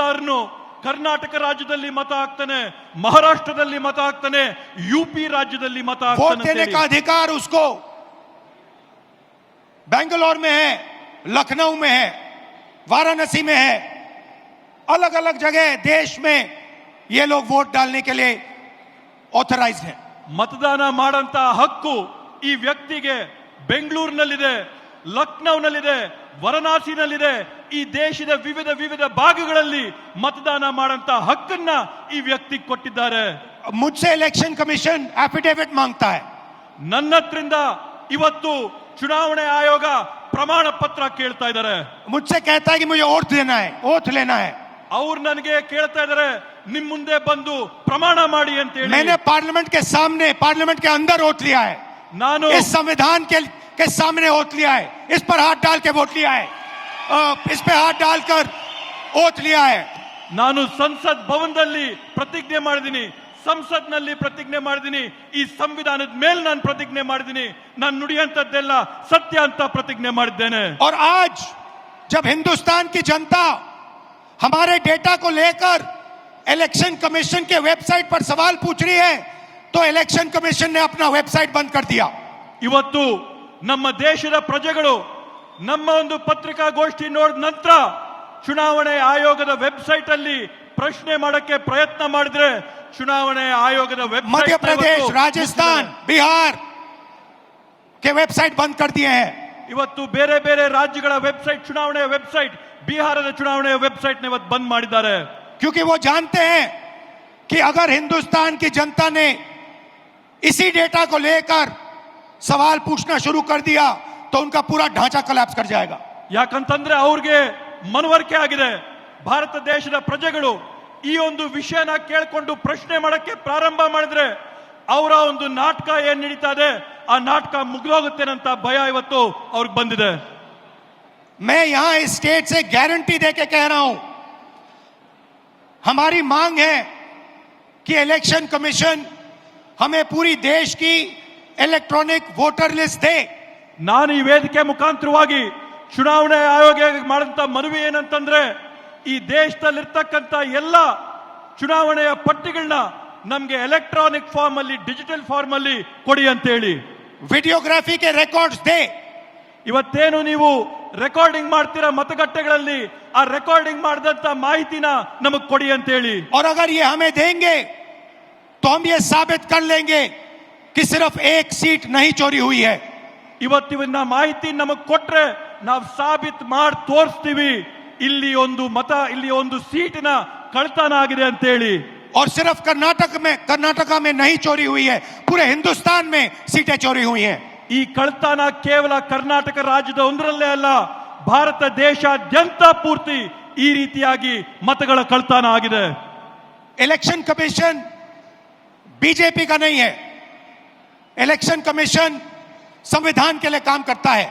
ಮತದಾರನು ಕರ್ನಾಟಕ ರಾಜ್ಯದಲ್ಲಿ ಮತ ಹಾಕ್ತಾನೆ ಮಹಾರಾಷ್ಟ್ರದಲ್ಲಿ ಮತ ಹಾಕ್ತಾನೆ ಯು ಪಿ ರಾಜ್ಯದಲ್ಲಿ ಮತ वोट ಹಾಕ್ತಾನೆ देने ಅಂತೇಳಿ. का अधिकार उसको बेंगलोर में है लखनऊ में है वाराणसी में है अलग अलग जगह देश में ये लोग वोट डालने के लिए ऑथराइज हैं ಮತದಾನ ಮಾಡಂತ ಹಕ್ಕು ಈ ವ್ಯಕ್ತಿಗೆ ಬೆಂಗಳೂರಿನಲ್ಲಿದೆ ಲಕ್ನೌನಲ್ಲಿದೆ ವಾರಣಾಸಿನಲ್ಲಿದೆ ಈ ದೇಶದ ವಿವಿಧ ವಿವಿಧ ಭಾಗಗಳಲ್ಲಿ ಮತದಾನ ಮಾಡಂತ ಹಕ್ಕನ್ನ ಈ ವ್ಯಕ್ತಿ ಕೊಟ್ಟಿದ್ದಾರೆ मुझसे इलेक्शन कमीशन एफिडेविट मांगता है ನನ್ನ ಹತ್ರಿಂದ ಇವತ್ತು ಚುನಾವಣೆ ಆಯೋಗ ಪ್ರಮಾಣ ಪತ್ರ ಕೇಳ್ತಾ ಇದ್ದಾರೆ मुझसे कहता है कि मुझे ओथ देना है ओथ लेना है ಅವ್ರು ನನಗೆ ಕೇಳ್ತಾ ಇದ್ದಾರೆ ನಿಮ್ ಮುಂದೆ ಬಂದು ಪ್ರಮಾಣ ಮಾಡಿ ಅಂತ ಹೇಳಿ मैंने पार्लियामेंट के सामने पार्लियामेंट के अंदर ओथ लिया है ನಾನು इस संविधान के के सामने ओथ लिया है इस पर हाथ डाल के वोट लिया है अ, इस पे हाथ डालकर ओथ लिया है ನಾನು ಸಂಸತ್ ಭವನದಲ್ಲಿ ಪ್ರತಿಜ್ಞೆ ಮಾಡಿದ್ದೀನಿ ಸಂಸತ್ನಲ್ಲಿ ಪ್ರತಿಜ್ಞೆ ಮಾಡಿದ್ದೀನಿ ಈ ಸಂವಿಧಾನದ ಮೇಲೆ ನಾನು ಪ್ರತಿಜ್ಞೆ ಮಾಡಿದ್ದೀನಿ ನಾನು ನುಡಿಯಂತದ್ದೆಲ್ಲ ಸತ್ಯ ಅಂತ ಪ್ರತಿಜ್ಞೆ ಮಾಡಿದ್ದೇನೆ और आज जब हिंदुस्तान की जनता हमारे डेटा को लेकर इलेक्शन कमीशन के वेबसाइट पर सवाल पूछ रही है तो इलेक्शन कमीशन ने अपना वेबसाइट बंद कर दिया ಇವತ್ತು ನಮ್ಮ ದೇಶದ ಪ್ರಜೆಗಳು ನಮ್ಮ ಒಂದು ಪತ್ರಿಕಾಗೋಷ್ಠಿ ನೋಡಿದ ನಂತರ ಚುನಾವಣೆ ಆಯೋಗದ ವೆಬ್ಸೈಟ್ ಅಲ್ಲಿ ಪ್ರಶ್ನೆ ಮಾಡಕ್ಕೆ ಪ್ರಯತ್ನ ಮಾಡಿದ್ರೆ ಚುನಾವಣೆ ಆಯೋಗದ ವೆಬ್ಸೈಟ್ मध्य प्रदेश राजस्थान बिहार के वेबसाइट बंद कर दिए हैं ಇವತ್ತು ಬೇರೆ ಬೇರೆ ರಾಜ್ಯಗಳ ವೆಬ್ಸೈಟ್ ಚುನಾವಣೆಯ ವೆಬ್ಸೈಟ್ ಬಿಹಾರದ ಚುನಾವಣೆಯ ವೆಬ್ಸೈಟ್ ಇವತ್ತು ಬಂದ್ ಮಾಡಿದ್ದಾರೆ क्योंकि वो जानते हैं कि अगर हिंदुस्तान की जनता ने इसी डेटा को लेकर सवाल पूछना शुरू कर दिया तो उनका पूरा ढांचा कलैप्स कर जाएगा ಯಾಕಂತಂದ್ರೆ ಅವ್ರಿಗೆ ಮನವರಿಕೆ ಆಗಿದೆ ಭಾರತ ದೇಶದ ಪ್ರಜೆಗಳು ಈ ಒಂದು ವಿಷಯನ ಕೇಳ್ಕೊಂಡು ಪ್ರಶ್ನೆ ಮಾಡಕ್ಕೆ ಪ್ರಾರಂಭ ಮಾಡಿದ್ರೆ ಅವರ ಒಂದು ನಾಟಕ ಏನ್ ನಡೀತಾ ಇದೆ ಆ ನಾಟಕ ಮುಗ್ದೋಗುತ್ತೇನಂತ ಭಯ ಇವತ್ತು ಅವ್ರಿಗೆ ಬಂದಿದೆ मैं यहां इस स्टेट से गारंटी दे के कह रहा हूं हमारी मांग है कि इलेक्शन कमीशन हमें पूरी देश की इलेक्ट्रॉनिक वोटर लिस्ट दे ನಾನು ಈ ವೇದಿಕೆ ಮುಖಾಂತರವಾಗಿ ಚುನಾವಣೆ ಆಯೋಗ ಮಾಡಂತ ಮನವಿ ಏನಂತಂದ್ರೆ ಈ ದೇಶದಲ್ಲಿರ್ತಕ್ಕಂಥ ಎಲ್ಲ ಚುನಾವಣೆಯ ಪಟ್ಟಿಗಳನ್ನ ನಮ್ಗೆ ಎಲೆಕ್ಟ್ರಾನಿಕ್ ಫಾರ್ಮ್ ಅಲ್ಲಿ ಡಿಜಿಟಲ್ ಫಾರ್ಮ್ ಅಲ್ಲಿ ಕೊಡಿ ಅಂತ ಹೇಳಿ वीडियोग्राफी के रिकॉर्ड्स दे ಇವತ್ತೇನು ನೀವು ರೆಕಾರ್ಡಿಂಗ್ ಮಾಡ್ತೀರಾ ಮತಗಟ್ಟೆಗಳಲ್ಲಿ ಆ ರೆಕಾರ್ಡಿಂಗ್ ಮಾಡಿದಂತ ಮಾಹಿತಿನ ನಮಗ್ ಕೊಡಿ ಅಂತ ಹೇಳಿ और अगर ये हमें देंगे तो हम ये साबित कर लेंगे कि सिर्फ एक सीट नहीं चोरी हुई है ಇವತ್ತಿನ ಮಾಹಿತಿ ನಮಗ್ ಕೊಟ್ರೆ ನಾವು ಸಾಬೀತ್ ಮಾಡಿ ತೋರಿಸ್ತೀವಿ ಇಲ್ಲಿ ಒಂದು ಮತ ಇಲ್ಲಿ ಒಂದು ಸೀಟಿನ ಕಳ್ತನ ಆಗಿದೆ ಅಂತ ಹೇಳಿ और सिर्फ कर्नाटक में कर्नाटका में नहीं चोरी हुई है पूरे हिंदुस्तान में सीटें चोरी हुई हैं ಈ ಕಳ್ತನ ಕೇವಲ ಕರ್ನಾಟಕ ರಾಜ್ಯದ ಒಂದರಲ್ಲೇ ಅಲ್ಲ ಭಾರತ ದೇಶಾದ್ಯಂತ ಪೂರ್ತಿ ಈ ರೀತಿಯಾಗಿ ಮತಗಳ ಕಳ್ತನ ಆಗಿದೆ इलेक्शन कमीशन बीजेपी का नहीं है इलेक्शन कमीशन संविधान के लिए काम करता है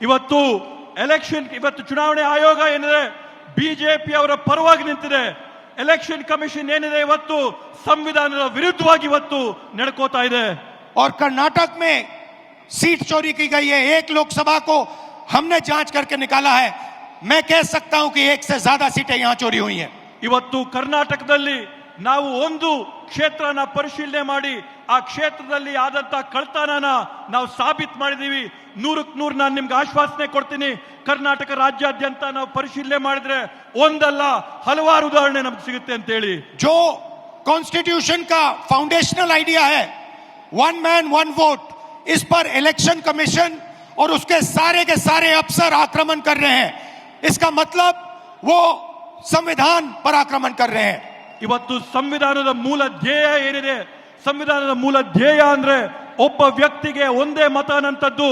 ಇವತ್ತು ಎಲೆಕ್ಷನ್ ಇವತ್ತು ಚುನಾವಣೆ ಆಯೋಗ ಏನಿದೆ ಬಿಜೆಪಿ ಅವರ ಪರವಾಗಿ ನಿಂತಿದೆ ಎಲೆಕ್ಷನ್ ಕಮಿಷನ್ ಏನಿದೆ ಇವತ್ತು ಸಂವಿಧಾನದ ವಿರುದ್ಧವಾಗಿ ಇವತ್ತು ನಡ್ಕೋತಾ ಇದೆ और कर्नाटक में सीट चोरी की गई है एक लोकसभा को हमने जांच करके निकाला है मैं कह सकता हूं कि एक से ज्यादा सीटें यहां चोरी हुई हैं ಇವತ್ತು ಕರ್ನಾಟಕದಲ್ಲಿ ನಾವು ಒಂದು ಕ್ಷೇತ್ರನ ಪರಿಶೀಲನೆ ಮಾಡಿ ಆ ಕ್ಷೇತ್ರದಲ್ಲಿ ಆದಂತ ಕಳ್ತನನ ನಾವು ಸಾಬೀತ್ ಮಾಡಿದೀವಿ ನೂರಕ್ಕೆ ನೂರು ನಾನು ನಿಮ್ಗೆ ಆಶ್ವಾಸನೆ ಕೊಡ್ತೀನಿ ಕರ್ನಾಟಕ ರಾಜ್ಯಾದ್ಯಂತ ನಾವು ಪರಿಶೀಲನೆ ಮಾಡಿದ್ರೆ ಒಂದಲ್ಲ ಹಲವಾರು ಉದಾಹರಣೆ ನಮ್ಗೆ ಸಿಗುತ್ತೆ ಅಂತ ಹೇಳಿ जो कॉन्स्टिट्यूशन का फाउंडेशनल आइडिया है वन मैन वन वोट इस पर इलेक्शन कमीशन और उसके सारे के सारे अफसर आक्रमण कर रहे हैं इसका मतलब वो संविधान पर आक्रमण कर रहे हैं ಇವತ್ತು ಸಂವಿಧಾನದ ಮೂಲ ಧ್ಯೇಯ ಏನಿದೆ ಸಂವಿಧಾನದ ಮೂಲ ಧ್ಯೇಯ ಅಂದ್ರೆ ಒಬ್ಬ ವ್ಯಕ್ತಿಗೆ ಒಂದೇ ಮತ ಅನ್ನಂಥದ್ದು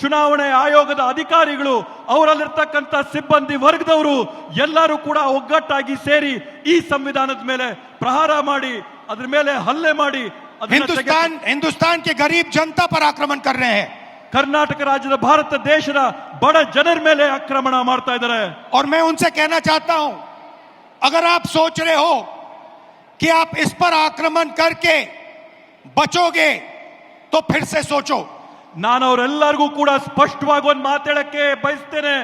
ಚುನಾವಣೆ ಆಯೋಗದ ಅಧಿಕಾರಿಗಳು ಅವರಲ್ಲಿರ್ತಕ್ಕಂಥ ಸಿಬ್ಬಂದಿ ವರ್ಗದವರು ಎಲ್ಲರೂ ಕೂಡ ಒಗ್ಗಟ್ಟಾಗಿ ಸೇರಿ ಈ ಸಂವಿಧಾನದ ಮೇಲೆ ಪ್ರಹಾರ ಮಾಡಿ ಅದ್ರ ಮೇಲೆ ಹಲ್ಲೆ ಮಾಡಿ ಅದನ್ನ ತೆಗೆದು- हिंदुस्तान हिंदुस्तान के गरीब जनता पर आक्रमण कर रहे हैं ಕರ್ನಾಟಕ ರಾಜ್ಯದ ಭಾರತ ದೇಶದ ಬಡ ಜನರ ಮೇಲೆ ಆಕ್ರಮಣ ಮಾಡ್ತಾ ಇದ್ದಾರೆ और मैं उनसे कहना चाहता हूं अगर आप सोच रहे हो कि आप इस पर आक्रमण करके बचोगे तो फिर से सोचो ನಾನು ಅವರೆಲ್ಲರಿಗೂ ಕೂಡ ಸ್ಪಷ್ಟವಾಗಿ ಒಂದು ಮಾತಾಡಕ್ಕೆ ಬಯಸ್ತೇನೆ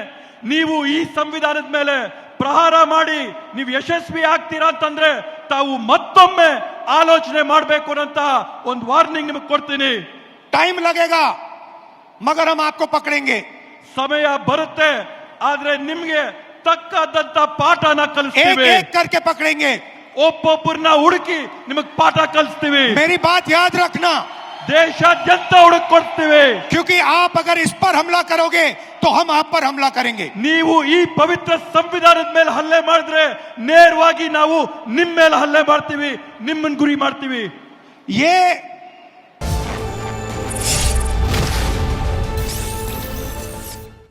ನೀವು ಈ ಸಂವಿಧಾನದ ಮೇಲೆ ಪ್ರಹಾರ ಮಾಡಿ ನೀವು ಯಶಸ್ವಿ ಆಗ್ತೀರಾ ಅಂತಂದ್ರೆ ತಾವು ಮತ್ತೊಮ್ಮೆ ಆಲೋಚನೆ ಮಾಡಬೇಕು ಅಂತ ಒಂದು ವಾರ್ನಿಂಗ್ ನಿಮಗೆ ಕೊಡ್ತೀನಿ टाइम लगेगा मगर हम आपको पकड़ेंगे ಸಮಯ ಬರುತ್ತೆ ಆದ್ರೆ ನಿಮ್ಗೆ ತಕ್ಕದಂತ ಪಾಠನ एक ಕಲಿಸ್ತೀವಿ एक करके पकड़ेंगे ಒಬ್ಬೊಬ್ಬರನ್ನ ಹುಡುಕಿ ನಿಮಗ್ ಪಾಠ ಕಲಿಸ್ತೀವಿ मेरी बात याद रखना ದೇಶಾದ್ಯಂತ ಹುಡುಕ್ ಕೊಡ್ತೀವಿ क्योंकि आप अगर इस पर हमला करोगे तो हम आप पर हमला करेंगे ನೀವು ಈ ಪವಿತ್ರ ಸಂವಿಧಾನದ ಮೇಲೆ ಹಲ್ಲೆ ಮಾಡಿದ್ರೆ ನೇರವಾಗಿ ನಾವು ನಿಮ್ ಮೇಲೆ ಹಲ್ಲೆ ಮಾಡ್ತೀವಿ ನಿಮ್ಮನ್ನ ಗುರಿ ಮಾಡ್ತೀವಿ ये